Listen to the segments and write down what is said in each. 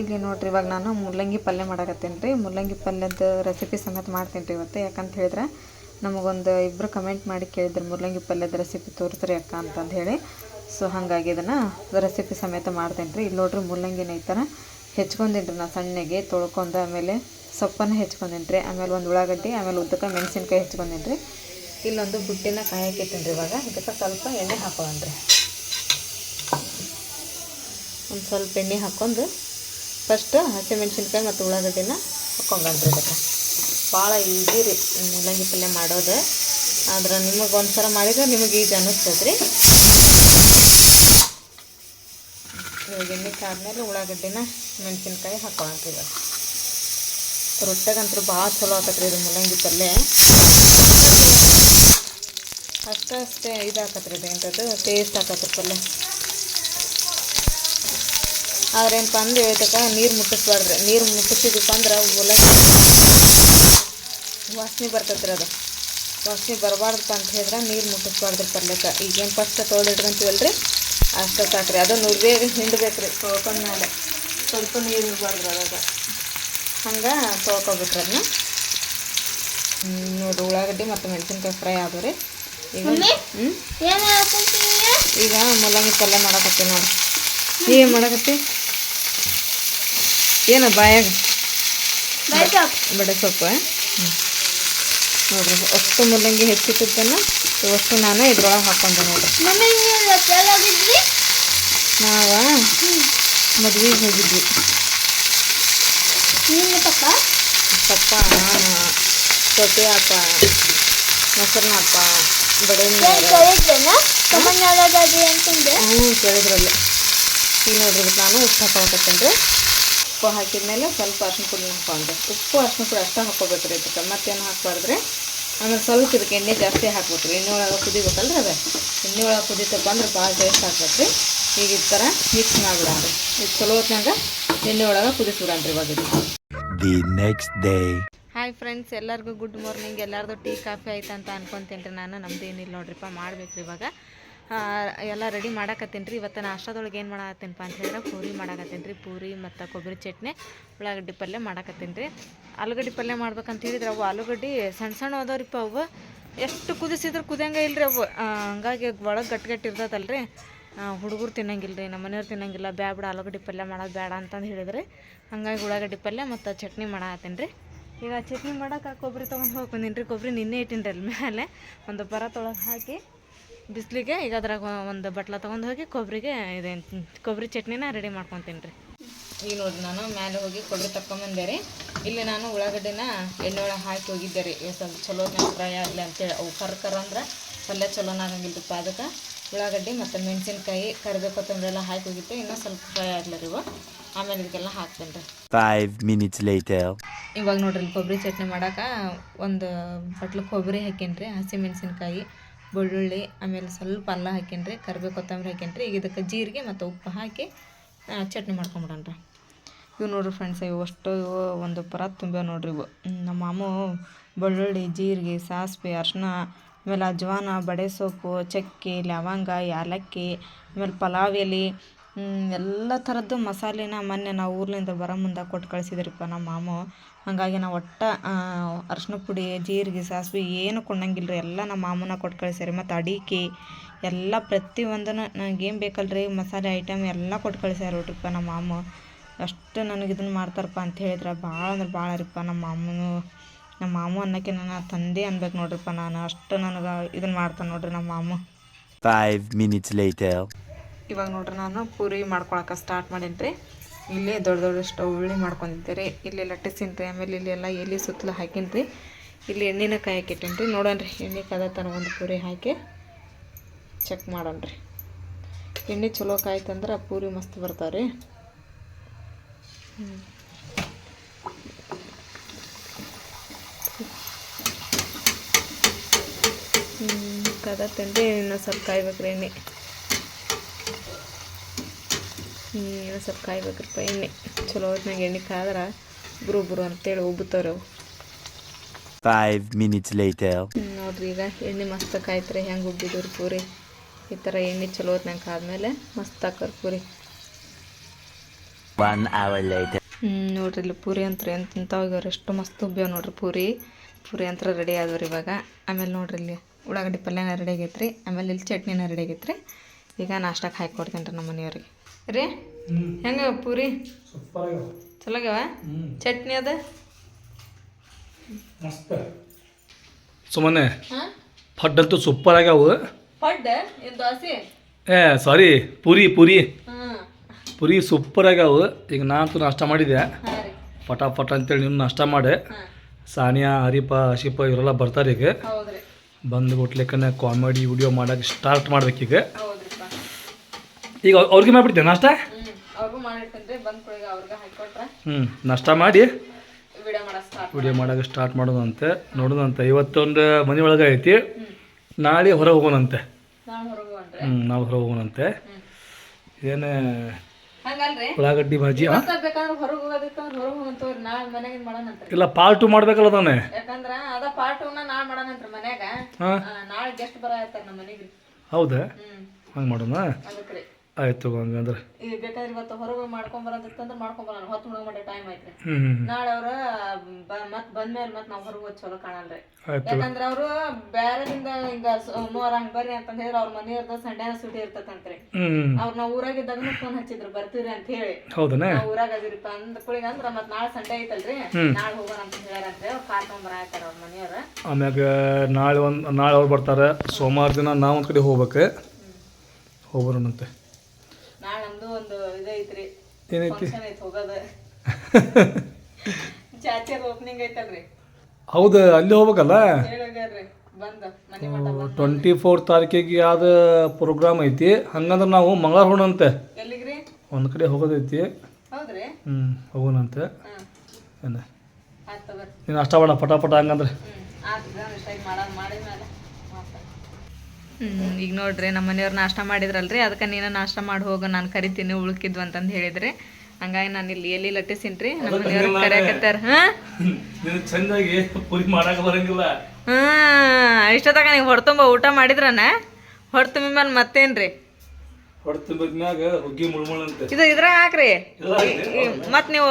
ಇಲ್ಲಿ ನೋಡ್ರಿ, ಇವಾಗ ನಾನು ಮೂಲಂಗಿ ಪಲ್ಯ ಮಾಡಕತ್ತೀನಿ ರೀ ಮೂಲಂಗಿ ಪಲ್ಯದ ರೆಸಿಪಿ ಸಮೇತ ಮಾಡ್ತೀನಿ ರೀ ಇವತ್ತು. ಯಾಕಂತ ಹೇಳಿದ್ರೆ, ನಮಗೊಂದು ಇಬ್ಬರು ಕಮೆಂಟ್ ಮಾಡಿ ಕೇಳಿದ್ರು ಮೂಲಂಗಿ ಪಲ್ಯದ ರೆಸಿಪಿ ತೋರಿಸ್ರಿ ಅಕ್ಕ ಅಂತಂದು ಹೇಳಿ. ಸೊ ಹಾಗಾಗಿ ಇದನ್ನು ರೆಸಿಪಿ ಸಮೇತ ಮಾಡ್ತೀನಿ ರೀ ಇಲ್ಲಿ ನೋಡ್ರಿ ಮೂಲಂಗಿನ ಈ ಥರ ಹೆಚ್ಕೊಂಡಿನಿ ರೀ ನಾನು ಸಣ್ಣಗೆ, ತೊಳ್ಕೊಂಡು ಆಮೇಲೆ ಸೊಪ್ಪನ್ನು ಹೆಚ್ಕೊಂಡಿನಿ ರೀ ಆಮೇಲೆ ಒಂದು ಉಳ್ಳಾಗಡ್ಡಿ, ಆಮೇಲೆ ಉದ್ದಕ್ಕೆ ಮೆಣಸಿನ್ಕಾಯಿ ಹೆಚ್ಕೊಂಡಿನಿ ರೀ ಇಲ್ಲೊಂದು ಬುಟ್ಟಿನ ಕಾಯಕ್ಕಿತ್ತೀನಿ ರೀ ಇವಾಗ. ಇದಕ್ಕೆ ಸ್ವಲ್ಪ ಎಣ್ಣೆ ಹಾಕೊಳ್ಳೋಣ ಒಂದು ಸ್ವಲ್ಪ ಎಣ್ಣೆ ಹಾಕ್ಕೊಂಡು ಫಸ್ಟ್ ಹಸಿಮೆಣ್ಸಿನ್ಕಾಯಿ ಮತ್ತು ಉಳ್ಳಾಗಡ್ಡಿನ ಇದಕ್ಕೆ ಭಾಳ ಈಸಿ ರೀ ಮೂಲಂಗಿ ಪಲ್ಯ ಮಾಡೋದು. ಆದ್ರೆ ನಿಮಗೆ ಒಂದು ಸಲ ಮಾಡಿದ್ರೆ ನಿಮಗೆ ಈಜಿ ಅನ್ನಿಸ್ತದೆ ರೀ ಇವಾಗ ಎಣ್ಣೆ ಕಾದ್ಮೇಲೆ ಉಳ್ಳಾಗಡ್ಡಿನ ಮೆಣಸಿನ್ಕಾಯಿ ಹಾಕ್ಕೊಳಂತ್ರಿ ಇವಾಗ ರೊಟ್ಟೆಗಂತೂ ಭಾಳ ಚಲೋ ಆಕತ್ರಿ ಇದು ಮೂಲಂಗಿ ಪಲ್ಯ. ಅಷ್ಟೇ ಅಷ್ಟೇ ಇದು ಹಾಕತ್ರಿ ಇದು ಎಂಥದ್ದು ಟೇಸ್ಟ್ ಹಾಕತ್ರಿ ಪಲ್ಯ. ಆದ್ರೆ ಏನಪ್ಪ ಅಂದ್ರೆ ಹೇಳ್ತಕ್ಕ ನೀರು ಮುಟ್ಟಿಸ್ಬಾರ್ದ್ರಿ. ನೀರು ಮುಟ್ಟಿಸಿದಪ್ಪ ಅಂದ್ರೆ ಮೂಲಂಗಿ ವಾಸನೆ ಬರ್ತೈತ್ರಿ ಅದು. ವಾಸನೆ ಬರಬಾರ್ದಪ್ಪ ಅಂತ ಹೇಳಿದ್ರೆ ನೀರು ಮುಟ್ಟಿಸ್ಬಾರ್ದ್ರಿ ಪಲ್ಯಕ್ಕೆ ಈಗೇನು ಫಸ್ಟ್ ತೊಳೆದು ಇಟ್ಕೊಂತೀವಲ್ಲ ರೀ ಅಷ್ಟು ಸಾಕ್ರಿ. ಅದು ನುರ್ಬೇಗ ಹಿಂಡ್ಬೇಕು ರೀ ತೊಳ್ಕೊಂಡ್ಮೇಲೆ ಸ್ವಲ್ಪ ನೀರು ಇರಬಾರ್ದು ಅದಾಗ ಹಂಗೆ ತೊಳ್ಕೊಬಿಟ್ರಿ ಅದನ್ನ ನೋಡಿ ಉಳ್ಳಾಗಡ್ಡಿ ಮತ್ತು ಮೆಣಸಿನ್ಕಾಯಿ ಫ್ರೈ ಆದವು ರೀ ಈಗ ಈಗ ಮೂಲಂಗಿ ಪಲ್ಯ ಮಾಡಕತ್ತೀವಿ ನೋಡಿ. ಏನು ಮಾಡಕತ್ತಿ? ಏನು ಬಾಯಾಗ? ಬಡ ಸೊಪ್ಪು ನೋಡ್ರಿ ಅಷ್ಟು ಮೂಲಂಗಿ ಹೆಚ್ಚಿಟ್ಟಿದ್ದನ್ನು ಅಷ್ಟು ನಾನು ಇದ್ರೊಳಗೆ ಹಾಕೊಂಡೆ ನೋಡ್ರಿ. ನೀವು ಮದ್ವೆಗೆ ಹೋಗಿದ್ವಿ. ಪಪ್ಪ? ಪಪ್ಪ ನಾನು ಸೊಪ್ಪೆ ಅಪ್ಪ ಮೊಸರನ್ನ ಅಪ್ಪ ಬಡೇನ ಹ್ಞೂ ಕೇಳಿದ್ರಲ್ಲಿ. ಈಗ ನೋಡ್ರಿ ನಾನು ಉಪ್ಪು ಹಾಕೊಳಕತ್ತೇನೆ ರೀ ಉಪ್ಪು ಹಾಕಿದ್ಮೇಲೆ ಸ್ವಲ್ಪ ಅರ್ಶಿನ ಪುಡಿ ಹಾಕೊಂಡೆ ಉಪ್ಪು ಅರ್ಶಿನ ಪುಡಿ ಅಷ್ಟೇ ಹಾಕ್ಕೋಬೇಕು ರೀ ಇದಕ್ಕೆ. ಮತ್ತೇನು ಹಾಕ್ಬಾರ್ದ್ರಿ? ಆಮೇಲೆ ಸ್ವಲ್ಪ ಇದಕ್ಕೆ ಎಣ್ಣೆ ಜಾಸ್ತಿ ಹಾಕ್ಬೇಕು ರೀ ಎಣ್ಣೆ ಒಳಗೆ ಕುದಿಬೇಕಲ್ರಿ ಅದು? ಎಣ್ಣೆ ಒಳಗೆ ಕುದಿತಪ್ಪ ಅಂದ್ರೆ ಭಾಳ ಟೇಸ್ಟ್ ಆಗ್ಬೇಕು ರೀ ಈಗ ಈ ಥರ ಮಿಕ್ಸ್ ಮಾಡಿಬಿಡಣ್ರಿ ಇದು ಚಲೋ ಹೊತ್ನಾಗ ಎಣ್ಣೆ ಒಳಗೆ ಕುದಿಸ್ಬಿಡಣ್ರಿ ಇವಾಗ the next day. Hi friends ಎಲ್ಲರಿಗೂ ಗುಡ್ ಮಾರ್ನಿಂಗ್ ಎಲ್ಲರದು ಟೀ ಕಾಫಿ ಆಯ್ತು ಅಂತ ಅನ್ಕೊಂತೀನಿ ರೀ ನಾನು. ನಮ್ದು ಏನಿಲ್ಲ ನೋಡ್ರಿಪ್ಪ. ಮಾಡ್ಬೇಕು ರೀ ಇವಾಗ. ಎಲ್ಲ ರೆಡಿ ಮಾಡಾಕತ್ತೀನಿ ರೀ. ಇವತ್ತು ನಾಷ್ಟದೊಳಗೆ ಏನು ಮಾಡಾಕತ್ತೀನಪ್ಪ ಅಂತ ಹೇಳಿದ್ರೆ ಪೂರಿ ಮಾಡಾಕತ್ತೀನಿ ರೀ. ಪೂರಿ ಮತ್ತು ಕೊಬ್ಬರಿ ಚಟ್ನಿ ಉಳ್ಳಾಗಡ್ಡಿ ಪಲ್ಯ ಮಾಡಾಕತ್ತೀನಿ ರೀ. ಆಲೂಗಡ್ಡೆ ಪಲ್ಯ ಮಾಡ್ಬೇಕಂತ ಹೇಳಿದ್ರೆ ಅವು ಆಲೂಗಡ್ಡೆ ಸಣ್ಣ ಸಣ್ಣ ಅದಾವ್ರಿಪ್ಪ ಅವು. ಎಷ್ಟು ಕುದಿಸಿದ್ರೆ ಕುದಿಯಂಗೆ ಇಲ್ರಿ ಅವು. ಹಂಗಾಗಿ ಒಳಗೆ ಗಟ್ಟಿ ಗಟ್ಟಿ ಇರ್ತದಲ್ಲ ರೀ ಹುಡುಗರು ತಿನ್ನಂಗಿಲ್ಲ ರೀ ನಮ್ಮ ಮನೆಯವ್ರು ತಿನ್ನಂಗಿಲ್ಲ. ಬ್ಯಾಬಿಡ ಆಲೂಗಡ್ಡೆ ಪಲ್ಯ ಮಾಡೋದು ಬೇಡ ಅಂತಂದು ಹೇಳಿದ್ರಿ. ಹಂಗಾಗಿ ಉಳ್ಳಾಗಡ್ಡಿ ಪಲ್ಯ ಮತ್ತು ಚಟ್ನಿ ಮಾಡಾಕತ್ತೀನಿ ರೀ. ಈಗ ಚಟ್ನಿ ಮಾಡೋಕೆ ಕೊಬ್ಬರಿ ತೊಗೊಂಡು ಹೋಗಿ ಬಂದೀನಿ ರೀ ಕೊಬ್ಬರಿ ನಿನ್ನೆ ಇಟ್ಟಿನಿ ರೀ ಅಲ್ಲಿ ಮೇಲೆ ಒಂದು ಬರ ತೊಳಗೆ ಹಾಕಿ ಬಿಸಿಲಿಗೆ ಈಗ ಅದ್ರಾಗ ಒಂದು ಬಟ್ಲ ತೊಗೊಂಡು ಹೋಗಿ ಕೊಬ್ಬರಿಗೆ ಇದೆ ಕೊಬ್ಬರಿ ಚಟ್ನಿನ ರೆಡಿ ಮಾಡ್ಕೊತೀನಿ ರೀ. ಈಗ ನೋಡಿರಿ ನಾನು ಮೇಲೆ ಹೋಗಿ ಕೊಬ್ಬರಿ ತಗೊಂಬಂದೆ ರೀ. ಇಲ್ಲಿ ನಾನು ಉಳ್ಳಾಗಡ್ಡಿನ ಎಣ್ಣೆ ಒಳಗೆ ಹಾಕಿ ಹೋಗಿದ್ದೆ ರೀ. ಇವ್ ಸ್ವಲ್ಪ ಚಲೋ ಫ್ರೈ ಆಗಲಿ ಅಂತೇಳಿ. ಅವು ಕರ್ ಕರ್ ಅಂದ್ರೆ ಪಲ್ಯ ಚಲೋನ ಆಗಂಗಿಲ್ಲಪ್ಪ ಅದಕ್ಕೆ. ಉಳ್ಳಾಗಡ್ಡಿ ಮತ್ತು ಮೆಣಸಿನ್ಕಾಯಿ ಕರಿಬೇವು ಕೊತ್ತಂಬರಿ ಎಲ್ಲ ಹಾಕಿ ಹೋಗಿದ್ದೆ. ಇನ್ನೂ ಸ್ವಲ್ಪ ಫ್ರೈ ಆಗಲಿ ರೀ ಇವು. ಆಮೇಲೆ ಇದಕ್ಕೆಲ್ಲ ಹಾಕ್ತೇನೆ ರೀ. Five minutes later. ಇವಾಗ ನೋಡ್ರಿ ಕೊಬ್ಬರಿ ಚಟ್ನಿ ಮಾಡೋಕೆ ಒಂದು ಬಟ್ಲು ಕೊಬ್ಬರಿ ಹಾಕೀನಿ ರೀ. ಹಸಿಮೆಣ್ಸಿನ್ಕಾಯಿ ಬೆಳ್ಳುಳ್ಳಿ, ಆಮೇಲೆ ಸ್ವಲ್ಪ ಅಲ್ಲ ಹಾಕೇನ್ರಿ ಕರಿಬೇವು ಕೊತ್ತಂಬರಿ ಹಾಕೇನ್ರಿ ಈಗ ಇದಕ್ಕೆ ಜೀರಿಗೆ ಮತ್ತು ಉಪ್ಪು ಹಾಕಿ ಚಟ್ನಿ ಮಾಡ್ಕೊಂಬಿಡೋಣ್ರಿ. ಇವು ನೋಡ್ರಿ ಫ್ರೆಂಡ್ಸ್ ಇವು ಅಷ್ಟು ಒಂದು ಪರ ತುಂಬ್ಯಾವ ನೋಡ್ರಿ ಇವು. ನಮ್ಮ ಮಾಮು ಬೆಳ್ಳುಳ್ಳಿ, ಜೀರಿಗೆ, ಸಾಸಿವೆ ಅರ್ಶಿನ ಆಮೇಲೆ ಅಜ್ವಾನ, ಬಡೆ ಸೊಪ್ಪು ಚಕ್ಕೆ, ಲವಂಗ, ಏಲಕ್ಕಿ, ಆಮೇಲೆ ಪಲಾವ್ ಎಲೆ ಎಲ್ಲ ಥರದ್ದು ಮಸಾಲೆನ ಮೊನ್ನೆ ನಾವು ಊರ್ಲಿಂದ ಬರೋ ಮುಂದೆ ಕೊಟ್ಟು ಕಳಿಸಿದ್ರಿಪ್ಪ ನಮ್ಮ ಮಾಮು. ಹಾಗಾಗಿ ನಾವು ಒಟ್ಟ ಅರ್ಶಿನ ಪುಡಿ ಜೀರಿಗೆ ಸಾಸಿವೆ ಏನು ಕೊಂಡಂಗಿಲ್ಲ ರೀ ಎಲ್ಲ ನಮ್ಮ ಮಾಮನ ಕೊಟ್ಟು ಕಳಿಸ್ಯಾರಿ. ಮತ್ತು ಅಡಿಕೆ ಎಲ್ಲ ಪ್ರತಿಯೊಂದನ್ನು ನನಗೇನು ಬೇಕಲ್ರಿ? ಮಸಾಲೆ ಐಟಮ್ ಎಲ್ಲ ಕೊಟ್ಟು ಕಳಿಸ್ಯಾರ ನೋಡ್ರಿಪ್ಪ ನಮ್ಮ ಮಾಮ. ಅಷ್ಟು ನನಗೆ ಇದನ್ನು ಮಾಡ್ತಾರಪ್ಪ ಅಂತ ಹೇಳಿದ್ರೆ ಭಾಳ ಅಂದ್ರೆ ಭಾಳ ರೀಪ್ಪ ನಮ್ಮ ಮಾಮನು. ನಮ್ಮ ಮಾಮು ಅನ್ನೋಕ್ಕೆ ನನ್ನ ತಂದೆ ಅನ್ಬೇಕು ನೋಡ್ರಿಪ್ಪ ನಾನು. ಅಷ್ಟು ನನಗೆ ಇದನ್ನು ಮಾಡ್ತಾನೆ ನೋಡ್ರಿ ನಮ್ಮ ಮಾಮು. Five minutes later. ಇವಾಗ ನೋಡ್ರಿ ನಾನು ಪೂರಿ ಮಾಡ್ಕೊಳಕ್ಕೆ ಸ್ಟಾರ್ಟ್ ಮಾಡೀನಿ ರೀ ಇಲ್ಲೇ ದೊಡ್ಡ ದೊಡ್ಡ ಉಳ್ಳಿ ಮಾಡ್ಕೊಂಡಿದ್ದೆ ರೀ ಇಲ್ಲಿ ಲಟ್ಟಿಸಿನ ರೀ ಆಮೇಲೆ ಇಲ್ಲಿ ಎಲ್ಲ ಎಲೆ ಸುತ್ತಲೂ ಹಾಕೀನಿ ರೀ ಇಲ್ಲಿ ಎಣ್ಣೆನ ಕಾಯಕ್ಕಿಟ್ಟೀನಿ ರೀ ನೋಡೋಣ ರೀ ಎಣ್ಣೆ ಕಾದ ತನ ಒಂದು ಪೂರಿ ಹಾಕಿ ಚೆಕ್ ಮಾಡೋಣ ರೀ ಎಣ್ಣೆ ಚಲೋ ಕಾಯ್ತಂದ್ರೆ ಪೂರಿ ಮಸ್ತ್ ಬರ್ತಾವೆ ರೀ ಕದ ತಂದೆ, ಇನ್ನೊಂದು ಸ್ವಲ್ಪ ಕಾಯ್ಬೇಕು ಎಣ್ಣೆ. ಇನ್ನೂ ಸ್ವಲ್ಪ ಕಾಯ್ಬೇಕ್ರಪ್ಪ ಎಣ್ಣೆ. ಚಲೋ ಹೊತ್ನಾಗ ಎಣ್ಣೆ ಕಾದ್ರೆ ಬುರು ಬುರು ಅಂತೇಳಿ ಉಬ್ಬುತ್ತವ್ರಿ ಅವು ಫೈವ್ later. ಹ್ಮ್, ನೋಡ್ರಿ ಈಗ ಎಣ್ಣೆ ಮಸ್ತ್ ಕಾಯ್ತಾರೆ ಹೆಂಗೆ ಉಬ್ಬಿದ್ರು ಪೂರಿ. ಈ ಥರ ಎಣ್ಣೆ ಚಲೋ ಹೊತ್ನಾಗ ಕಾದ್ಮೇಲೆ ಮಸ್ತ್ ಹಾಕೋರು ಪೂರಿ. One later. ಹ್ಞೂ ನೋಡ್ರಿ ಇಲ್ಲಿ ಪೂರಿ ಅಂತ ಎಂತ ಇಂಥವಾಗ ಎಷ್ಟು ಮಸ್ತ್ ಉಬ್ಬ್ಯಾವ ನೋಡ್ರಿ ಪೂರಿ. ಪೂರಿ ಅಂತ ರೆಡಿ ಆದವ್ರಿ ಇವಾಗ. ಆಮೇಲೆ ನೋಡ್ರಿ ಇಲ್ಲಿ ಉಳ್ಳಾಗಡ್ಡಿ ಪಲ್ಯನ ರೆಡಿ ಆಗೈತ್ರಿ. ಆಮೇಲೆ ಇಲ್ಲಿ ಚಟ್ನಿನ ರೆಡಿ ಆಗೈತ್ರಿ. ಈಗ ನಾಷ್ಟಕ್ಕೆ ಹಾಕಿ ಕೊಡ್ತೀನಿ ರೀ ನಮ್ಮ ಮನೆಯವ್ರಿಗೆ. ರೀ? ಹೆಂಗ ಪೂರಿ? ಚಲೋ ಆಗ್ಯಾವ ಚಟ್ನಿ ಅದ? ಸುಮ್ಮನೆ ಹಾಂ? ಫಡ್ ಅಂತೂ ಸೂಪರ್ ಆಗ್ಯಾವ ದೋಸೆ? ಏ ಸಾರಿ ಪೂರಿ ಪೂರಿ. ಪೂರಿ ಪುರಿ ಸೂಪರ್ ಆಗ್ಯಾವ ಈಗ ನಾನು ನಾಷ್ಟ ಮಾಡಿದೆ ಪಟ ಅಂತೇಳಿ ನೀವು ನಾಷ್ಟ ಮಾಡಿ. ಸಾನಿಯಾ ಹರಿಪ ಹಸಿಪ ಇವರೆಲ್ಲ ಬರ್ತಾರೆ ಈಗ. ಹೌದ್ರಿ. ಬಂದು ಬಿಟ್ಲಿಕ್ಕನೆ ಕಾಮಿಡಿ ವಿಡಿಯೋ ಮಾಡೋಕೆ ಸ್ಟಾರ್ಟ್ ಮಾಡ್ಬೇಕೀಗ. ಈಗ ಅವ್ರ್- ಅವ್ರಿಗೆ ಮಾಡಿಬಿಡ್ತೀವಿ ನಾಷ್ಟ? ಹ್ಞೂ ಅವ್ರಿಗೂ ಮಾಡಿರ್ತೇನೆ ಬಂದ್ ಕುಳಿಗ ಅವ್ರಿಗೆ ಹಾಕಿಕೊಟ್ರೆ. ಹ್ಞೂ ನಾಷ್ಟ ಮಾಡಿ ವಿಡಿಯೋ ಮಾಡೋ ಸ್ಟಾರ್ಟ್ ವಿಡಿಯೋ ಮಾಡೋಕೆ ಸ್ಟಾರ್ಟ್ ಮಾಡೋದಂತೆ ನೋಡೋದಂತೆ. ಇವತ್ತೊಂದು ಮನೆ ಒಳಗೆ ಐತಿ. ನಾಳೆ ಹೊರಗೆ ಹೋಗೋಣಂತೆ. ಹೊರಗೆ ಹ್ಞೂ ನಾವು ಹೊರಗೆ ಹೋಗೋಣಂತೆ. ಏನು ಹಂಗಲ್ರಿ. ಉಳ್ಳಾಗಡ್ಡಿ ಭಾಜಿ ಆ? ಮತ್ತ ಬೇಕಂದ್ರೆ ಹೊರಗೆ ಹೋಗೋದಕ್ಕಂದ್ರೆ ಹೊರಗೆ ಹೋಗಂತವ್ರಿ ನಾಳೆ ಮನೆಗೆ ಮಾಡೋಣಂತ್ರಿ. ಇಲ್ಲ ಪಾರ್ಟ್ ಟು ಮಾಡ್ಬೇಕಲ್ಲ ತಾನೆ? ಯಾಕಂದ್ರ ಅದ ಪಾರ್ಟ್ ನಾಳೆ ಮಾಡೋಣಂತ್ರಿ ಮನ್ಯಾಗ. ಹಾಂ. ನಾಳೆ ಗೆಸ್ಟ್ ಬರ ಇರ್ತಾರ ನಮ್ಮ ಮನೆಗೆ. ಹೌದಾ? ಹಂಗೆ ಮಾಡೋಣ? ಆಯ್ತು ಹಂಗಂದ್ರೆ. ಈಗ ಬೇಕಾದ್ರೆ ಇವತ್ತು ಹೊರಗೆ ಮಾಡ್ಕೊಂಡ್ ಬರೋದಿತ್ತಂದ್ರೆ ಮಾಡ್ಕೊಂಡ್ ಬರೋಣ. ಹೊತ್ತು ಮುಳುಗ ಮಾಡೋ ಟೈಮ್ ಐತ್ರಿ ಹ್ಞೂ ನಾಳೆ ಅವ್ರ ಮತ್ ಬಂದ್ಮೇಲೆ ಮತ್ ನಾವ್ ಹೊರಗೆ ಹೋದ್ ಚಲೋ ಕಾಣಲ್ರಿ. ಆಯ್ತು ಯಾಕಂದ್ರ ಅವ್ರು ಬ್ಯಾರದಿಂದ ಹಿಂಗ ಸೋಮವಾರ ಹಂಗ ಬರ್ರಿ ಅಂತ ಹೇಳಿದ್ರ ಅವ್ರ ಮನೆ ಇರ್ದ ಸಂಡೇನ ಸುಟಿ ಇರ್ತತಂತ್ರಿ. ಹ್ಞೂ ಅವ್ರ ನಾವ್ ಇದ್ದಾಗ ಫೋನ್ ಹಚ್ಚಿದ್ರು ಬರ್ತೀರಿ ಅಂತ ಹೇಳಿ. ಹೌದನ? ನಾವ್ ಊರಾಗ ಅದಿರಿಪ್ಪ ಅಂದ ಕುಳಿಗ ಅಂದ್ರ ಮತ್ ನಾಳೆ ಸಂಡೆ ಐತಲ್ರಿ. ನಾಳೆ ಹೋಗೋಣ ಅಂತ ಹೇಳ್ಯಾರಂತ್ರಿ ಅವ್ರ ಕಾರ್ ತಗೊಂಬರ ಆಯ್ತಾರ ಅವ್ರ ಮನೆಯವ್ರ. ಆಮ್ಯಾಗ ನಾಳೆ ಒಂದು ನಾಳೆ ಅವ್ರು ಬರ್ತಾರೆ. ಸೋಮವಾರ ದಿನ ನಾವು ಒಂದು ಕಡೆ ಹೋಗ್ಬೇಕು. ಹೋಗ್ಬರೋಣಂತೆ. ಒಂದು ಇದೈತ್ರಿ ಏನೈತಿ? ಫಂಕ್ಷನ್ ಐತಿ ಹೋಗೋದ. ಚಾಚಿಯರ್ ಓಪನಿಂಗ್ ಐತಲ್ರಿ. ಹೌದು ಅಲ್ಲಿ ಹೋಗ್ಬೇಕಲ್ಲ? ಹೇಳೋಗ್ಯಾರ್ರಿ ಬಂದ ಮನೆ ಮಠ ಬಂದ್. ಟ್ವೆಂಟಿ ಫೋರ್ ತಾರೀಕಿಗೆ ಯಾವ್ದು ಪ್ರೋಗ್ರಾಮ್ ಐತಿ. ಹಂಗಂದ್ರೆ ನಾವು ಮಂಗಳವಾರ ಹೋಣಂತೆ ಎಲ್ಲಿಗ್ರಿ? ಒಂದು ಕಡೆ ಹೋಗೋದೈತಿ. ಹೌದ್ರಿ? ಹ್ಞೂ ಹೋಗೋಣಂತೆ ಹ್ಮ್ ಏನು? ನೀನು ಅಷ್ಟ ಬೇಡ ಪಟಾಪಟ ಪಟ ಹಂಗಂದ್ರೆ. ಹ್ಮ್ ಮಾಡೋದು ಮಾಡಿದ್ಮೇಲೆ ಈಗ ನೋಡ್ರಿ ನಮ್ಮ ಮನೆಯವ್ರು ನಾಷ್ಟ ಮಾಡಿದ್ರಲ್ರಿ ಅದಕ್ಕೆ ನೀನು ನಾಷ್ಟ ಮಾಡಿ ಹೋಗು ನಾನು ಕರಿತೀನಿ ಉಳ್ಕಿದ್ವು ಅಂತಂದು ಹೇಳಿದ್ರಿ. ಹಂಗಾಗಿ ನಾನು ಇಲ್ಲಿ ಎಲ್ಲಿ ಲಟ್ಟಿಸಿನ್ರಿ ರೀ ನಮ್ಮ ಮನೆಯವ್ರು ಕರೆಯಕತ್ತಾರ. ಹಾಂ ಇಷ್ಟೊತ್ತಾಗ ನೀವು ಹೊಡ್ತುಂಬ ಊಟ ಮಾಡಿದ್ರನ ಹೊಡ್ತುಂಬಿ ಮೇಲೆ ಮತ್ತೇನ್ರಿ? ಇದು ಇದ್ರಾಗ ಹಾಕ್ರಿ. ಮತ್ತೆ ನೀವು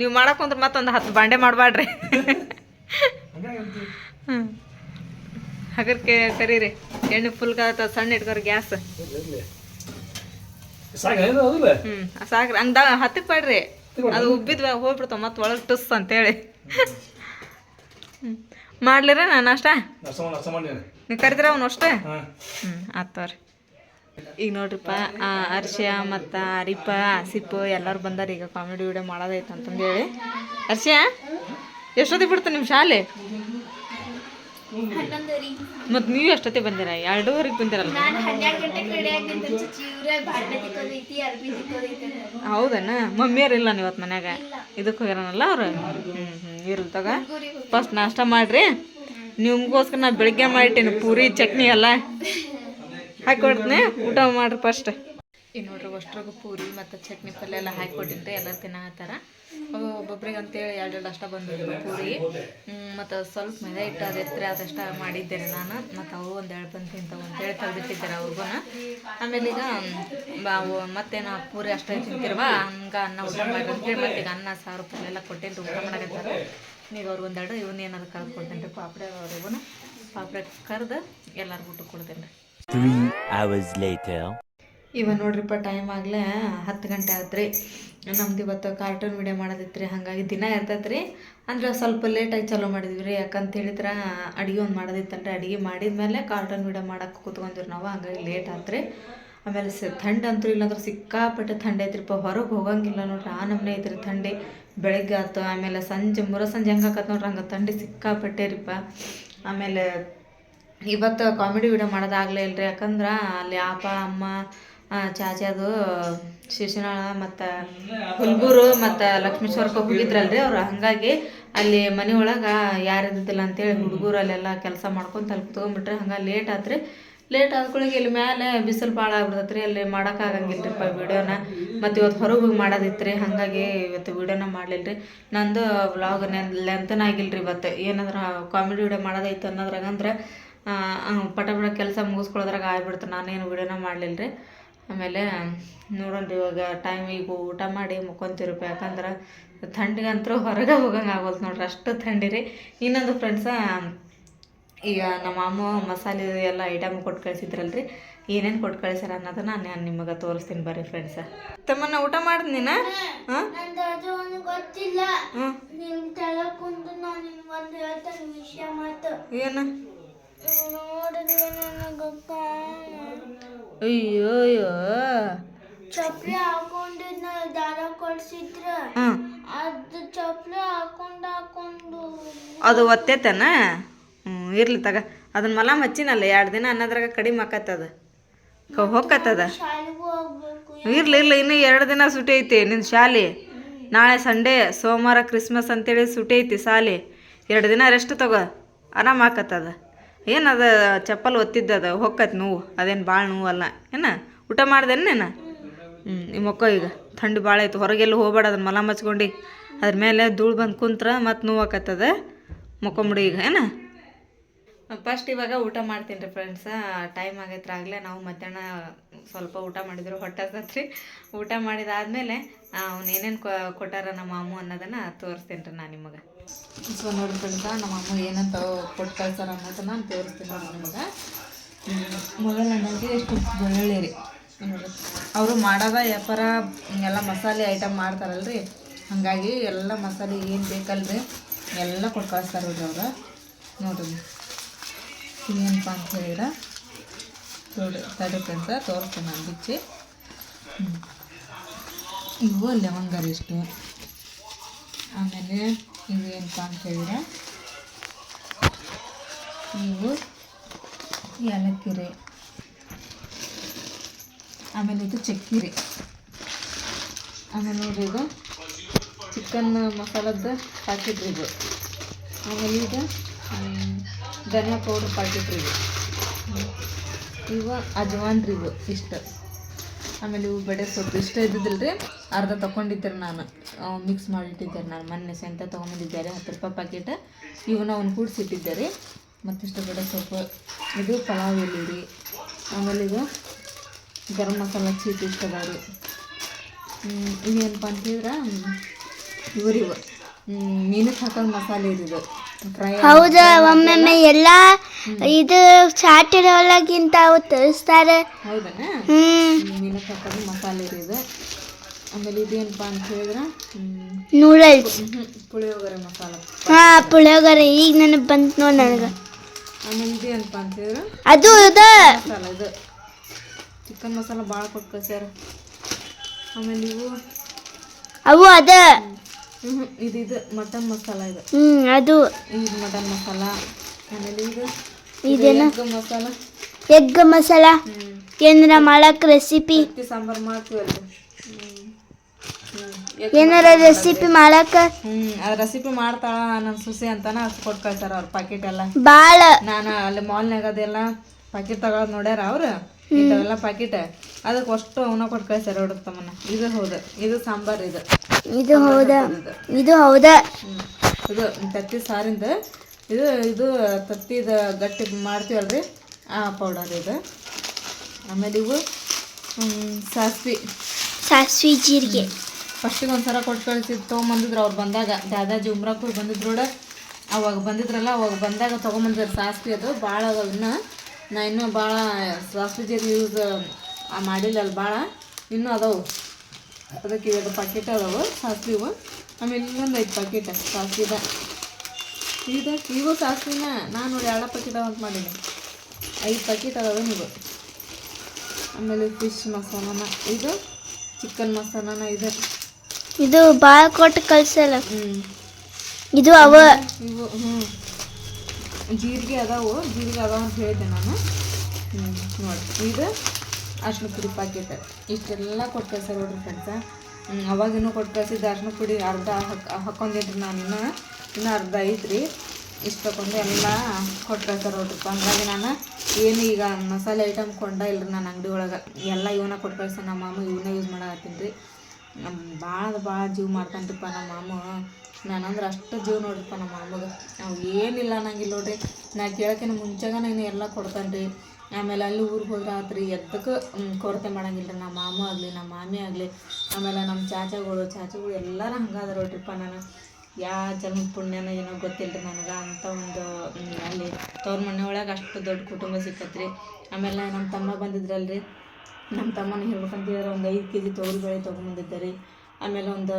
ನೀವು ಮಾಡಕ್ ಕುಂದ್ರೆ ಮತ್ತೊಂದು ಹತ್ತು ಬಾಂಡೆ ಮಾಡಬಾಡ್ರಿ ಹ್ಞೂ ಹಗರ್ಕೆ ಕರೀರಿ. ಎಣ್ಣೆ ಫುಲ್ ಕಾತ ಸಣ್ಣ ಇಟ್ಕೋರಿ ಗ್ಯಾಸ್. ಹ್ಞೂ ಸಾಕ್ರಿ ಹಂಗ ಹತ್ತಕ್ಕೆ ಬೇಡ್ರಿ ಅದು ಉಬ್ಬಿದ್ವ ಹೋಗ್ಬಿಡ್ತಾವ ಮತ್ತೆ ಒಳಗೆ ಟುಸ್ ಅಂತೇಳಿ. ಹ್ಞೂ ಮಾಡ್ಲಿರ ನಾನು. ಅಷ್ಟ ನೀವು ಕರಿದ್ರ ಅವ್ನು ಅಷ್ಟೇ? ಹ್ಞೂ ಆತವ್ರಿ ಈಗ ನೋಡ್ರಿಪ್ಪ ಆ, ಹರ್ಷ ಮತ್ತು ಅರಿಪ ಆಸಿಪ್ ಎಲ್ಲರೂ ಬಂದಾರ. ಈಗ ಕಾಮಿಡಿ ವಿಡಿಯೋ ಮಾಡೋದೈತೆ ಅಂತಂದು ಹೇಳಿ ಹರ್ಷ ಎಷ್ಟೊತ್ತಿಗೆ ಬಿಡ್ತು ನಿಮ್ಮ ಶಾಲೆ? ಹನ್ನೊಂದರಿ ಮತ್ತು ನೀವು ಎಷ್ಟೊತ್ತಿಗೆ ಬಂದಿರ? ಎರಡೂವರೆಗೆ ಬಂದಿರಲ್ಲ ನಾನು ಹನ್ನೆರಡು ಗಂಟೆಗೆ ರೆಡಿ ಆಗಿದ್ದೆ ಚುಚ್ಚಿ. ಇವ್ರೆ ಬಾಂಡೆ ತಿಕ್ಕೋದೈತಿ ಅರ್ಬಿ ತಿಕ್ಕೋದೈತಿ ಹೌದನ? ಮಮ್ಮಿಯವ್ರು ಇಲ್ಲ ನೀವತ್ ಇವತ್ತು ಮನ್ಯಾಗ? ಇದಕ್ಕೆ ಹೋಗ್ಯಾರನಲ್ಲ ಅವ್ರು? ಹ್ಞೂ ಹ್ಞೂ ಇರಲ್ ತಗ. ಫಸ್ಟ್ ನಾಷ್ಟ ಮಾಡಿರಿ. ನಿಮ್ಗೋಸ್ಕರ ನಾ ಬೆಳಿಗ್ಗೆ ಮಾಡಿಟ್ಟೇನೆ ಪೂರಿ ಚಟ್ನಿ ಎಲ್ಲ. ಹಾಕೊಡ್ತೀನಿ ಊಟ ಮಾಡ್ರಿ ಫಸ್ಟ್ ಈ ನೋಡ್ರಿ ಅಷ್ಟ್ರಾಗ ಪೂರಿ ಮತ್ತು ಚಟ್ನಿ ಪಲ್ಯ ಎಲ್ಲ ಹಾಕಿಕೊಟ್ಟಿನ್ರಿ ಎಲ್ಲ ತಿನ್ನತ್ತಾರ ಅವು ಒಬ್ಬೊಬ್ರಿಗೆ ಅಂತೇಳಿ ಎರಡು ಅಷ್ಟ ಬಂದಿದ್ದು ಪೂರಿ. ಮತ್ತು ಸ್ವಲ್ಪ ಮೈದಾ ಹಿಟ್ಟು ಅದು ಎತ್ತರ ಅದಷ್ಟ ಮಾಡಿದ್ದೇನೆ ನಾನು. ಮತ್ತು ಅವು ಒಂದು ಎರಡು ಬಂದು ತಿಂತಾವೆ ಅಂತೇಳಿ ತೆಗೆದಿಟ್ಟಿದ್ದಾರೆ ಅವ್ರಿಗೂ ಆಮೇಲೆ ಈಗ ಅವು ಮತ್ತೇನು ಪೂರಿ ಅಷ್ಟೇ ತಿಂತಿರುವ? ಹಂಗೆ ಅನ್ನ ಊಟ ಮಾಡಿ ಮತ್ತೆ ಈಗ ಅನ್ನ, ಸಾರು, ಪಲ್ಯ ಎಲ್ಲ ಕೊಟ್ಟೇನು ಊಟ ಮಾಡಕತ್ತಾರ. ಈಗ ಅವ್ರಿಗೆ ಒಂದೆರಡು ಇವನ್ನ ಏನಾದ್ರು ಕರೆದು ಕೊಡ್ತೇನೆ ರೀ ಪಾಪಡೆ ಅವ್ರಿಗೂ ಪಾಪಡೆ ಕರೆದು ಎಲ್ಲರಿಗೂ ಊಟ ಕೊಡ್ತೇನೆ ರೀ Three hours later. ಇವ ನೋಡ್ರಿಪ್ಪ ಟೈಮ್ ಆಗಲೇ ಹತ್ತು ಗಂಟೆ ಆತ್ರಿ. ನಮ್ದು ಇವತ್ತು ಕಾರ್ಟೂನ್ ವಿಡಿಯೋ ಮಾಡೋದಿತ್ತು ರೀ ಹಾಗಾಗಿ ದಿನ ಇರ್ತೈತೆ ರೀ ಅಂದ್ರೆ ಸ್ವಲ್ಪ ಲೇಟಾಗಿ ಚಾಲೋ ಮಾಡಿದ್ವಿ ರೀ ಯಾಕಂತ ಹೇಳಿದ್ರೆ ಅಡುಗೆ ಒಂದು ಮಾಡೋದಿತ್ತಂದ್ರೆ ಅಡುಗೆ ಮಾಡಿದ್ಮೇಲೆ ಕಾರ್ಟೂನ್ ವಿಡಿಯೋ ಮಾಡಕ್ಕೆ ಕೂತ್ಕೊಂಡ್ರಿ ನಾವು, ಹಂಗಾಗಿ ಲೇಟ್ ಆತ್ರಿ. ಆಮೇಲೆ ಸ ಥಂಡ್ ಅಂತೂ ಇಲ್ಲಾಂದ್ರೆ ಸಿಕ್ಕಾಪಟ್ಟೆ ಥಂಡಿ ಐತ್ರಿಪ್ಪ, ಹೊರಗೆ ಹೋಗಂಗಿಲ್ಲ ನೋಡ್ರಿ. ಆ ನಮ್ನೆ ಐತ್ರಿ ಥಂಡಿ. ಬೆಳಗ್ಗೆ ಆಯ್ತು ಆಮೇಲೆ ಸಂಜೆ, ಮುರ ಸಂಜೆ ಹೆಂಗೆ ಆಕತ್ ನೋಡ್ರಿ, ಹಂಗೆ ಥಂಡಿ ಸಿಕ್ಕಾಪಟ್ಟೆ ರೀಪ್ಪ ಆಮೇಲೆ ಇವತ್ತು ಕಾಮಿಡಿ ವಿಡಿಯೋ ಮಾಡೋದಾಗಲೇ ಇಲ್ರಿ, ಯಾಕಂದ್ರೆ ಅಲ್ಲಿ ಅಪ್ಪ ಅಮ್ಮ ಚಾಚಾದು ಶಿಶುನಾಳ ಮತ್ತು ಹುಲ್ಬೂರು ಮತ್ತು ಲಕ್ಷ್ಮೇಶ್ವರಕ್ಕೆ ಹೋಗಿದ್ರಲ್ರಿ ಅವ್ರು. ಹಾಗಾಗಿ ಅಲ್ಲಿ ಮನೆ ಒಳಗೆ ಯಾರು ಇದ್ದಿದ್ದಿಲ್ಲ ಅಂತೇಳಿ ಹುಡುಗರು ಅಲ್ಲೆಲ್ಲ ಕೆಲಸ ಮಾಡ್ಕೊಂಡು ತಲುಪಿ ತೊಗೊಂಡ್ಬಿಟ್ರೆ ಹಂಗೆ ಲೇಟ್ ಆತ್ರಿ. ಲೇಟ್ ಆದ್ಕೊಳಗೆ ಇಲ್ಲಿ ಮೇಲೆ ಬಿಸಿಲು ಭಾಳ ಆಗ್ಬಿಡತ್ತೆ ರೀ ಅಲ್ಲಿ ಮಾಡೋಕ್ಕಾಗಂಗಿಲ್ಲರಿಪ್ಪ ವೀಡಿಯೋನ. ಮತ್ತು ಇವತ್ತು ಹೊರಗೆ ಹೋಗಿ ಮಾಡೋದಿತ್ತು ಹಾಗಾಗಿ ಇವತ್ತು ವಿಡಿಯೋನ ಮಾಡಲಿಲ್ಲ ರೀ ನಂದು ವ್ಲಾಗ್ ಲೆಂತನ ಆಗಿಲ್ಲ ರೀ ಇವತ್ತು. ಏನಾದ್ರೆ ಕಾಮಿಡಿ ವೀಡಿಯೋ ಮಾಡೋದೈತೆ ಅನ್ನೋದ್ರಾಗ ಅಂದ್ರೆ ಆ, ಆ, ಪಟ ಪಟ ಕೆಲಸ ಮುಗಿಸ್ಕೊಳ್ಳೋದ್ರಾಗ ಆಗ್ಬಿಡ್ತು. ನಾನೇನು ವೀಡಿಯೋನ ಮಾಡಲಿಲ್ಲ ರೀ ಆಮೇಲೆ ನೋಡೋಣ್ರಿ ಇವಾಗ ಟೈಮ್ ಈಗ ಊಟ ಮಾಡಿ ಮುಕ್ಕೊಂತಿರಪ್ಪ ಯಾಕಂದ್ರೆ ಥಂಡಿಗಂತೂ ಹೊರಗೆ ಹೋಗಂಗೆ ಆಗೋಲ್ತು ನೋಡ್ರಿ ಅಷ್ಟು ಥಂಡಿ ರೀ. ಇನ್ನೊಂದು ಫ್ರೆಂಡ್ಸ ಈಗ ನಮ್ಮ ಅಮ್ಮ ಮಸಾಲೆ ಎಲ್ಲ ಐಟಮ್ ಕೊಟ್ಟು ಕಳಿಸಿದ್ರಲ್ರಿ. ಏನೇನು ಕೊಟ್ಟು ಕಳಿಸ್ಯಾರ ಅನ್ನೋದನ್ನ ನಾನು ನಿಮಗೆ ತೋರಿಸ್ತೀನಿ ಬರ್ರಿ ಫ್ರೆಂಡ್ಸ ತಮ್ಮನ್ನ ಊಟ ಮಾಡಿದ್ ನೀನು? ಹಾಂ ಗೊತ್ತಿಲ್ಲ. ಏನು? ನೋಡಿದ್ರೆ ಅಯ್ಯೋ ಅಯ್ಯೋ. ಚಪ್ಪಲಿ ಹಾಕೊಂಡಿದ್ನ ದಾರ ಕೊಡ್ಸಿದ್ರ ಅದು ಚಪ್ಪಲಿ ಹಾಕೊಂಡು ಹಾಕೊಂಡು ಅದು ಒತ್ತೈತನ? ಹ್ಞೂ ಇರ್ಲಿ ತಗ. ಅದನ್ನ ಮಲ ಮಚ್ಚಿನಲ್ಲ ಎರಡು ದಿನ ಅನ್ನೋದ್ರಾಗ ಕಡಿಮೆ ಆಕತ್ತದ. ಹೋಗತ್ತದ ಇರ್ಲಿ ಇರ್ಲಿ ಇನ್ನೂ ಎರಡು ದಿನ ಸುಟಿ ಐತಿ ನಿನ್ನ ಶಾಲೆ. ನಾಳೆ ಸಂಡೇ ಸೋಮವಾರ ಕ್ರಿಸ್ಮಸ್ ಅಂತೇಳಿ ಸುಟಿ ಐತಿ ಶಾಲೆ. ಎರಡು ದಿನ ರೆಸ್ಟ್ ತಗೋ. ಆರಾಮ ಆಕತ್ತದ ಏನದ ಚಪ್ಪಲ್ ಒತ್ತಿದ್ದದ ಹೊಕ್ಕತ್ ನೋವು. ಅದೇನು ಭಾಳ ಅಲ್ಲ ಏನ? ಊಟ ಮಾಡ್ದೇನು ನೀನು? ಹ್ಞೂ ನಿಮ್ಮ ಮಕ್ಕ ಈಗ ಥಂಡಿ ಭಾಳ ಆಯ್ತು. ಹೊರಗೆಲ್ಲ ಹೋಗ್ಬೇಡ ಅದನ್ನ ಮಲ ಮಚ್ಕೊಂಡು. ಅದ್ರ ಮೇಲೆ ಧೂಳು ಬಂದು ಕುಂತ್ರ ಮತ್ತು ನೋವು ಆಕತ್ತದ ಮಕ್ಕೊಂಬಿಡಿ ಈಗ. ಏನ? ಫಸ್ಟ್ ಇವಾಗ ಊಟ ಮಾಡ್ತೀನಿ ರೀ ಫ್ರೆಂಡ್ಸ ಟೈಮ್ ಆಗೈತ್ರಿ ಆಗಲೇ ನಾವು ಮಧ್ಯಾಹ್ನ ಸ್ವಲ್ಪ ಊಟ ಮಾಡಿದ್ರು ಹೊಟ್ಟೆ ಊಟ ಮಾಡಿದಾದ್ಮೇಲೆ ಅವ್ನು ಏನೇನು ಕೊಟ್ಟಾರ ನಮ್ಮ ಅಮ್ಮ ಅನ್ನೋದನ್ನು ತೋರಿಸ್ತೀನಿ ರೀ ನಾನು ನಿಮಗೆ. ಸೊ ನೋಡಿ ಫ್ರೆಂಡ್ಸ, ನಮ್ಮ ಅಮ್ಮ ಏನಂತ ಕೊಟ್ಟು ಕಳ್ಸಾರ ಅನ್ನೋದು ನಾನು ತೋರಿಸ್ತೀನಿ ನೋಡಿ ನಿಮಗೆ. ಮೊದಲನೇದಾಗಿ ಎಷ್ಟು ಬೆಳ್ಳುಳ್ಳಿ ರೀ. ಅವರು ಮಾಡೋದ ವ್ಯಾಪಾರ ಎಲ್ಲ ಮಸಾಲೆ ಐಟಮ್ ಮಾಡ್ತಾರಲ್ರಿ. ಹಾಗಾಗಿ ಎಲ್ಲ ಮಸಾಲೆ ಏನು ಬೇಕಲ್ರಿ, ಎಲ್ಲ ಕೊಟ್ಟು ಕಳಿಸ್ತಾರ ಅವ್ರ. ನೋಡ್ರಿ. ಏನಪ್ಪ ಅಂತ ಹೇಳಿದ್ರೆ ನೋಡಿ ತಡಿ ಫ್ರೆಂಡ್ಸ, ತೋರಿಸ್ತೀನಿ ನಾನು ಬಿಚ್ಚಿ. ಇವು ಲವಂಗ ರೀ ಇಷ್ಟು. ಆಮೇಲೆ ಇವು ಏನಪ್ಪ ಅಂತ ಹೇಳಿದ್ರೆ ಇವು ಏಲಕ್ಕಿ ರೀ ಆಮೇಲೆ ಇದು ಚಕ್ಕಿರಿ. ಆಮೇಲೆ ನೋಡಿ ಇದು ಚಿಕನ್ ಮಸಾಲದ ಪ್ಯಾಕೆಟ್ ಇದು. ಆಮೇಲೆ ಇದು ಧನ ಧನಿಯಾ ಪೌಡ್ರ್ ಪ್ಯಾಕೆಟ್ ರೀ ಇದು. ಇವು ಅಜ್ವಾನ್ ರೀ ಇವು ಇಷ್ಟು. ಆಮೇಲೆ ಇವು ಬೆಡೆ ಸೊಪ್ಪು. ಇಷ್ಟ ಇದ್ದಿದ್ದಿಲ್ಲ ರೀ ಅರ್ಧ ತೊಗೊಂಡಿದ್ದೆ ನಾನು. ಮಿಕ್ಸ್ ಮಾಡಿಟ್ಟಿದ್ದಾರೆ ನಾನು ಮೊನ್ನೆ ಸೆಂತ ತೊಗೊಂಬಂದಿದ್ದಾರೆ ಹತ್ತು ರೂಪಾಯಿ ಪ್ಯಾಕೆಟ್ ಇವನ್ನ ಅವ್ನು ಕೂಡಿಸಿಟ್ಟಿದ್ದಾರೆ. ಮತ್ತಿಷ್ಟು ಕಡೆ ಸ್ವಲ್ಪ ಇದು ಪಲಾವ್ ಎಲೆ ರೀ ಆಮೇಲೆ ಇದು ಗರಂ ಮಸಾಲ ಚೀಟ್ ಇಷ್ಟ ಅದಾವ ರೀ ಇವೇನಪ್ಪ ಅಂತ ಹೇಳಿದ್ರೆ ಇವರಿವು ಮೀನಕ್ಕೆ ಹಾಕೋದು ಮಸಾಲೆ ಇದು ಹೌದಾ ಒಮ್ಮೊಮ್ಮೆ ಎಲ್ಲ ಇದು ಚಾಟ್ ಒಳಗಿಂತ ಅವು ತರಿಸ್ತಾರೆ. ಹೌದನಾ? ಹ್ಮ್. ಮೀನಕ್ಕೆ ಹಾಕೋದು ಮಸಾಲೆ ಇದು. ಆಮೇಲೆ ಇದೇನಪ್ಪ ಅಂತ ಹೇಳಿದ್ರೆ ನೂಡಲ್ಸ್ ಪುಳಿಯೋಗರೆ ಮಸಾಲ. ಹಾ ಪುಳಿಯೋಗರೆ ಈಗ ನನಗೆ ಬಂತು ನೋಡಿ ನನಗೆ. ಆಮೇಲೆ ಇದೇನಪ್ಪ ಅಂತ ಹೇಳಿದ್ರೆ ಅದು ಅದ. ಮಸಾಲ ಇದು. ಚಿಕನ್ ಮಸಾಲ ಭಾಳ ಕೊಟ್ಟು ಕಳ್ಸ್ಯಾರ ಆಮೇಲೆ ಇವು ಅವು ಅದ. ಹ್ಞೂ ಇದು ಇದು ಮಟನ್ ಮಸಾಲ ಇದು. ಹ್ಮ್ ಅದು. ಇದು ಮಟನ್ ಮಸಾಲ ಆಮೇಲೆ ಇದು ಇದೇನ? ಮಸಾಲ. ಎಗ್ ಮಸಾಲ. ಕೇಂದ್ರ ಏನಾರ ಮಾಡಕ್ ರೆಸಿಪಿ ಸಾಂಬಾರ್ ಮಾಡ್ತೀವಲ್ಲ ಹ್ಞೂ ಹ್ಞೂ ಏನಾರ ರೆಸಿಪಿ ಮಾಡಾಕ ಅದು ರೆಸಿಪಿ ಮಾಡ್ತಾಳ ನನ್ ಸುಸಿ ಅಂತಾನ ಅಷ್ಟು ಕೊಟ್ಟು ಕಳ್ಸಾರ ಅವ್ರ ಪ್ಯಾಕೆಟ್ ಎಲ್ಲ. ಬಾಳ. ನಾನು ಅಲ್ಲಿ ಮಾಲ್ನಾಗ ಅದೆಲ್ಲ ಪ್ಯಾಕೆಟ್ ತಗೊಳೋದು ನೋಡ್ಯಾರ ಅವ್ರು? ಇಂಥವೆಲ್ಲ ಪ್ಯಾಕೆಟ್ ಅದಕ್ಕೆ ಅಷ್ಟು ಅವನ ಕೊಟ್ಟು ಕಳ್ಸ್ಯಾರ ಹುಡುಗ ತಮ್ಮನ ಇದು ಹೌದ. ಇದು ಸಾಂಬಾರ್ ಇದು. ಇದು ಹೌದ? ಇದು. ಹೌದ? ಹೌದಾ ಇದು ತತ್ತಿ ಸಾರಿಂದ. ಇದು ಇದು ತತ್ತಿದ ಗಟ್ಟಿ ಮಾಡ್ತೀವಲ್ರಿ? ಆ ಪೌಡರ್ ಇದು. ಆಮೇಲೆ ಇವು ಸಾಸ್ವಿ. ಸಾಸ್ವಿ ಜೀರಿಗೆ. ಫಸ್ಟಿಗೆ ಒಂದು ಸಲ ಕೊಟ್ಟು ಕಳಿಸಿದ್ದು ತೊಗೊಂಬಂದಿದ್ರು ಅವ್ರು ಬಂದಾಗ. ದಾದಾಜಿ ಉಮ್ರಾಕ್ ಹೋಗಿ ಬಂದಿದ್ರು ನೋಡ. ಅವಾಗ ಬಂದಿದ್ರಲ್ಲ, ಅವಾಗ ಬಂದಾಗ ತೊಗೊಂಬಂದಿದ್ರು ಸಾಸ್ವಿ ಅದು. ಭಾಳ ಇನ್ನೂ. ನಾ ಇನ್ನೂ ಭಾಳ ಸಾಸ್ವಿ ಜೀರಿಗೆ ಯೂಸ್ ಮಾಡಿಲ್ಲ ಅಲ್ಲಿ ಭಾಳ ಇನ್ನೂ ಅದಾವು. ಅದಕ್ಕೆ ಎರಡು ಪಾಕೆಟ್ ಅದಾವು ಸಾಸ್ವಿವು ಆಮೇಲೆ ಇನ್ನೊಂದು ಐದು ಪಾಕೆಟ್ ಸಾಸ್ವಿದ ಇದು ಇವು ಸಾಸ್ವಿನ ನಾನು ನೋಡಿ ಎರಡು ಪಾಕೆಟ್ ಅಂತ ಮಾಡೀನಿ. ಐದು ಪಾಕೆಟ್ ಅದಾವ ನೀವು ಆಮೇಲೆ ಫಿಶ್ ಮಸಾಲನ. ಇದು ಚಿಕನ್ ಮಸಾಲನ ಇದು. ಇದು ಬಾಳ ಕೊಟ್ಟು ಕಳ್ಸಲ್ಲ. ಇದು ಅವ. ಇವು ಹ್ಞೂ ಜೀರಿಗೆ ಅದಾವು ಜೀರಿಗೆ ಅದಾವ ಅಂತ ಹೇಳಿದೆ ನಾನು. ಹ್ಞೂ ನೋಡಿ. ಇದು ಅರ್ಶಿನ ಪುಡಿ ಪ್ಯಾಕೆಟ್ ಇಷ್ಟೆಲ್ಲ ಕೊಟ್ಟು ಕಳ್ಸಲ್ಲ ನೋಡ್ರಿ ಫ್ರೆಂಡ್ಸ ಅವಾಗಿನೂ ಕೊಟ್ಟು ಕಳ್ಸಿದ್ದು ಅರ್ಶಿನ ಪುಡಿ ಅರ್ಧ ಹಾಕ್ ಹಾಕೊಂಡಿದ್ರಿ ನಾನು ಇನ್ನೂ. ಇನ್ನೂ ಅರ್ಧ ಐತ್ರಿ. ಇಷ್ಟು ತಗೊಂಡು ಎಲ್ಲ ಕೊಟ್ಟು ಕಳ್ಸಾರ ನೋಡ್ರಿಪ್ಪ ಹಂಗಾಗಿ ನಾನು ಏನು ಈಗ ಮಸಾಲೆ ಐಟಮ್ ಕೊಂಡ ಇಲ್ರಿ ನಾನು ಅಂಗಡಿ ಒಳಗೆ ಎಲ್ಲ ಇವನ್ನ ಕೊಟ್ಟು ಕಳ್ಸ ನಮ್ಮ ಮಾಮ ಇವನ್ನ ಯೂಸ್ ಮಾಡತ್ತೀನಿ ರೀ. ಭಾಳ ಭಾಳ ಜೀವ ಮಾಡ್ತಾನ್ರಿಪ್ಪ ನಮ್ಮ ಮಾಮ. ನಾನಂದ್ರೆ ಅಷ್ಟು ಜೀವ ನೋಡ್ರಿಪ್ಪ ನಮ್ಮ ಮಾಮಗೆ. ನಾವು ಏನಿಲ್ಲ ಅನ್ನಂಗಿಲ್ಲ ನೋಡ್ರಿ. ನಾ ಕೇಳೋಕ್ಕಿಂತ ಮುಂಚೆಗೆ ನಾನು ಎಲ್ಲ ಕೊಡ್ತಾನೆ ರೀ ಆಮೇಲೆ ಅಲ್ಲಿ ಊರಿಗೆ ಹೋದ್ರೆ ಆತ್ರಿ. ಎದ್ದಕ್ಕೆ ಕೊರತೆ ಮಾಡಂಗಿಲ್ಲ ರೀ ನಮ್ಮ ಮಾಮ ಆಗಲಿ ನಮ್ಮ ಮಾಮಿ ಆಗಲಿ. ಆಮೇಲೆ ನಮ್ಮ ಚಾಚಾಗಳು ಚಾಚಾಗಳು ಎಲ್ಲರೂ ಹಂಗಾದ್ರೆ ನೋಡ್ರಿಪ್ಪ ನಾನು. ಯಾ ಜನ್ಮದ ಪುಣ್ಯನ ಏನೋ ಗೊತ್ತಿಲ್ಲ ರೀ ನನಗೆ ಅಂತ ಒಂದು ಅಲ್ಲಿ ತವ್ರ ಮನೆ ಒಳಗೆ ಅಷ್ಟು ದೊಡ್ಡ ಕುಟುಂಬ ಸಿಕ್ಕತ್ರಿ. ಆಮೇಲೆ ನಮ್ಮ ತಮ್ಮ ಬಂದಿದ್ರಲ್ರಿ. ನಮ್ಮ ತಮ್ಮನ ಹೇಳ್ಬೇಕಂತ ಹೇಳಿದ್ರೆ ಒಂದು ಐದು ಕೆ ಜಿ ತೊಗರಿಬೇಳೆ ತೊಗೊಂಬಂದಿದ್ದೆ ರೀ ಆಮೇಲೆ ಒಂದು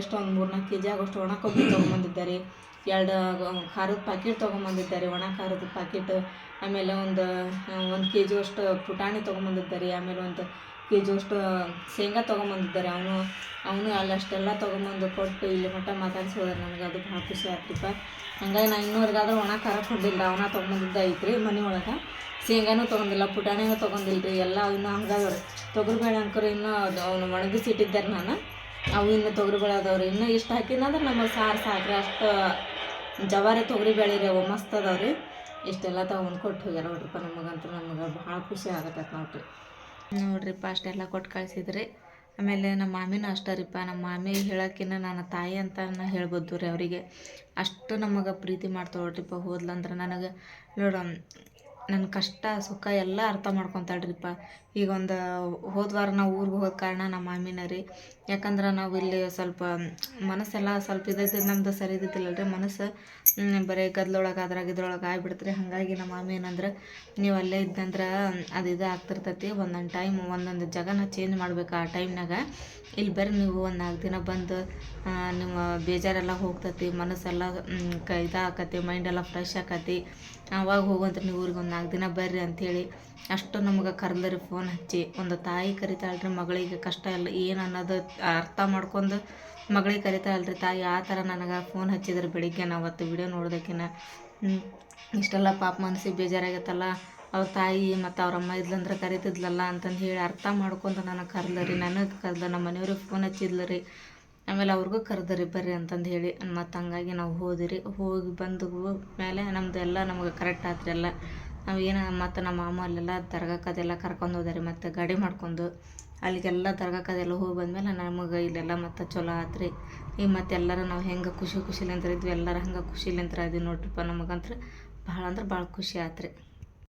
ಎಷ್ಟು ಒಂದು ಮೂರ್ನಾಲ್ಕು ಕೆ ಜಿ ಆಗೋಷ್ಟು ಒಣ ಕೊಬ್ಬರಿ ತೊಗೊಂಬಂದಿದ್ದಾರೆ. ಎರಡು ಖಾರದ ಪಾಕಿಟ್ ತೊಗೊಂಬಂದಿದ್ದಾರೆ, ಒಣ ಖಾರದ ಪಾಕಿಟ್ ಆಮೇಲೆ ಒಂದು ಒಂದು ಕೆ ಜಿ ಅಷ್ಟು ಪುಟಾಣಿ ತೊಗೊಂಬಂದಿದ್ದಾರೆ. ಆಮೇಲೆ ಒಂದು ಕೆ ಜಿ ಅಷ್ಟು ಶೇಂಗಾ ತೊಗೊಂಬಂದಿದ್ದಾರೆ. ಅವನು ಅವನು ಅಲ್ಲಿ ಅಷ್ಟೆಲ್ಲ ತೊಗೊಂಬಂದು ಕೊಟ್ಟು ಇಲ್ಲಿ ಮಟ್ಟ ಮಾತಾಡಿಸಿ ನನಗೆ ಅದು ಭಾಳ ಖುಷಿ ಆಗ್ತಿಪ್ಪ ಹಂಗಾಗಿ ನಾನು ಇನ್ನೂರಿಗಾದ್ರೂ ಒಣ ಖಾರ ಕೊಡಲಿಲ್ಲ. ಅವನ ತೊಗೊಂಬಂದಿದ್ದ ಐತ್ರಿ ಮನೆ ಒಳಗೆ. ಶೇಂಗಾನೂ ತೊಗೊಂಡಿಲ್ಲ, ಪುಟಾಣಿನೂ ತೊಗೊಂಡಿಲ್ಲ ರೀ ಎಲ್ಲ ಇನ್ನೂ ಹಂಗಾದವ್ರಿ. ತೊಗರಿಬೇಳೆ ಅಂಕರು ಇನ್ನೂ ಅದು ಅವನು ಒಣಗಿಸಿ ಇಟ್ಟಿದ್ದಾರೆ ನಾನು. ಅವು ಇನ್ನು ತೊಗರಿಬೇಳೆ ಅದಾವ್ರಿ. ಇನ್ನೂ ಇಷ್ಟು ಹಾಕಿದ್ನಂದ್ರೆ ನಮ್ಮ ಸಾರು ಸಾಕ್ರಿ, ಅಷ್ಟು ಜವಾರಿ ತೊಗರಿಬೇಳೆ ರೀ ಅವು ಮಸ್ತ್ ಅದಾವ್ರಿ. ಇಷ್ಟೆಲ್ಲ ತೊಗೊಂಡು ಕೊಟ್ಟು ಹೋಗ್ಯಾರ ನೋಡ್ರಿಪ್ಪ ನಮಗಂತೂ, ನಮ್ಗೆ ಭಾಳ ಖುಷಿ ಆಗತ್ತೈತೆ ನೋಡ್ರಿ. ನೋಡ್ರಿಪ್ಪ, ಅಷ್ಟೆಲ್ಲ ಕೊಟ್ಟು ಕಳಿಸಿದ್ರಿ. ಆಮೇಲೆ ನಮ್ಮ ಮಾಮಿನೂ ಅಷ್ಟೇ ರೀಪ್ಪ. ನಮ್ಮ ಮಾಮಿ ಹೇಳೋಕ್ಕಿನ್ನ ನನ್ನ ತಾಯಿ ಅಂತ ನಾ ಹೇಳ್ಬೋದು ರೀ ಅವರಿಗೆ. ಅಷ್ಟು ನಮಗೆ ಪ್ರೀತಿ ಮಾಡ್ತಾವ್ರಿಪ್ಪ ಹೋದ್ಲಂದ್ರೆ ನನಗೆ ನೋಡ ನನ್ನ ಕಷ್ಟ, ಸುಖ ಎಲ್ಲ ಅರ್ಥ ಮಾಡ್ಕೊತಾಳ್ರಿಪ್ಪ. ಈಗ ಒಂದು ಹೋದ್ವಾರ ನಾವು ಊರಿಗೆ ಹೋದ ಕಾರಣ ನಮ್ಮ ರೀ. ಯಾಕಂದ್ರೆ ನಾವು ಇಲ್ಲಿ ಸ್ವಲ್ಪ ಮನಸ್ಸೆಲ್ಲ ಸ್ವಲ್ಪ ಇದ್ದಿದ್ದು ನಮ್ದು ಸರಿ ಇದ್ದಿದ್ದಿಲ್ಲ ರೀ ಮನಸ್ಸು ಬರೀ ಗದ್ಲೊಳಗೆ ಅದ್ರಾಗ ಇದ್ರೊಳಗೆ ಆಗ್ಬಿಡ್ತ್ರಿ. ಹಾಗಾಗಿ ನಮ್ಮ ಮಾಮಿ ಏನಂದ್ರೆ, ನೀವು ಅಲ್ಲೇ ಇದ್ದಂದ್ರೆ ಅದು ಇದು ಆಗ್ತಿರ್ತೈತಿ. ಒಂದೊಂದು ಟೈಮ್ ಒಂದೊಂದು ಜಾಗನ ಚೇಂಜ್ ಮಾಡ್ಬೇಕು ಆ ಟೈಮ್ನಾಗ ಇಲ್ಲಿ ಬರ್ರಿ ನೀವು ಒಂದು ನಾಲ್ಕು ದಿನ ಬಂದು ನಿಮ್ಮ ಬೇಜಾರೆಲ್ಲ ಹೋಗ್ತೈತಿ. ಮನಸ್ಸೆಲ್ಲ ಕ ಇದಾಕತಿ ಮೈಂಡೆಲ್ಲ ಫ್ರೆಶ್ ಆಕತಿ. ಅವಾಗ ಹೋಗುವಂತ ನೀವು ಊರಿಗೆ ಒಂದು ನಾಲ್ಕು ದಿನ ಬರ್ರಿ ಅಂಥೇಳಿ ಅಷ್ಟು ನಮ್ಗೆ ಕರೆದ್ರಿ ಫೋನ್ ಹಚ್ಚಿ. ಒಂದು ತಾಯಿ ಕರಿತಾಳ್ರಿ ಮಗಳಿಗೆ ಕಷ್ಟ ಎಲ್ಲ ಏನು ಅನ್ನೋದು ಅರ್ಥ ಮಾಡ್ಕೊಂಡು ಮಗಳಿಗೆ ಕರಿತಾಳ್ರಿ ತಾಯಿ. ಆ ಥರ ನನಗೆ ಫೋನ್ ಹಚ್ಚಿದ್ರೆ ಬೆಳಿಗ್ಗೆ. ನಾವು ಅವತ್ತು ವಿಡಿಯೋ ನೋಡ್ದಕ್ಕಿನ. ಇಷ್ಟೆಲ್ಲ ಪಾಪ ಮನಸ್ಸಿಗೆ ಬೇಜಾರಾಗತ್ತಲ್ಲ. ಅವ್ರ ತಾಯಿ ಮತ್ತು ಅವ್ರ ಅಮ್ಮ ಇದ್ಲಂದ್ರೆ ಕರಿತಿದ್ಲಲ್ಲ ಅಂತಂದು ಹೇಳಿ ಅರ್ಥ ಮಾಡ್ಕೊಂಡು ನನಗೆ ಕರ್ದರಿ, ನನಗೆ ಕರ್ದ, ನಮ್ಮ ಮನೆಯವ್ರಿಗೆ ಫೋನ್ ಹಚ್ಚಿದ್ಲು ರೀ ಆಮೇಲೆ ಅವ್ರಿಗೂ ಕರೆದ್ರಿ ಬರ್ರಿ ಅಂತಂದು ಹೇಳಿ. ಮತ್ತು ಹಂಗಾಗಿ ನಾವು ಹೋದಿರಿ. ಹೋಗಿ ಬಂದು ಮೇಲೆ ನಮ್ದು ಎಲ್ಲ ನಮ್ಗೆ ಕರೆಕ್ಟ್ ಆತ್ರಿ ಎಲ್ಲ. ನಾವು ಏನು ಮತ್ತು ನಮ್ಮ ಮಾಮ ಅಲ್ಲೆಲ್ಲ ದರ್ಗಾಕ್ಕದೆಲ್ಲ ಕರ್ಕೊಂಡು ಹೋದಾರಿ ಮತ್ತು ಗಾಡಿ ಮಾಡ್ಕೊಂಡು. ಅಲ್ಲಿಗೆಲ್ಲ ದರ್ಗಾಕ್ಕದೆಲ್ಲ ಹೋಗಿ ಬಂದಮೇಲೆ ನಮಗೆ ಇಲ್ಲೆಲ್ಲ ಮತ್ತು ಚಲೋ ಆತ್ರಿ. ಈಗ ಮತ್ತು ಎಲ್ಲರೂ ನಾವು ಹೆಂಗೆ ಖುಷಿ ಖುಷಿಲಿಂತ್ರ ಇದ್ವಿ, ಎಲ್ಲರೂ ಹಂಗೆ ಖುಷಿಲಿಂತ್ರ ಇದೀವಿ ನೋಡ್ರಿಪ್ಪ ನಮಗಂತ್ರ ಭಾಳ ಅಂದ್ರೆ ಭಾಳ ಖುಷಿ ಆತ್ರಿ.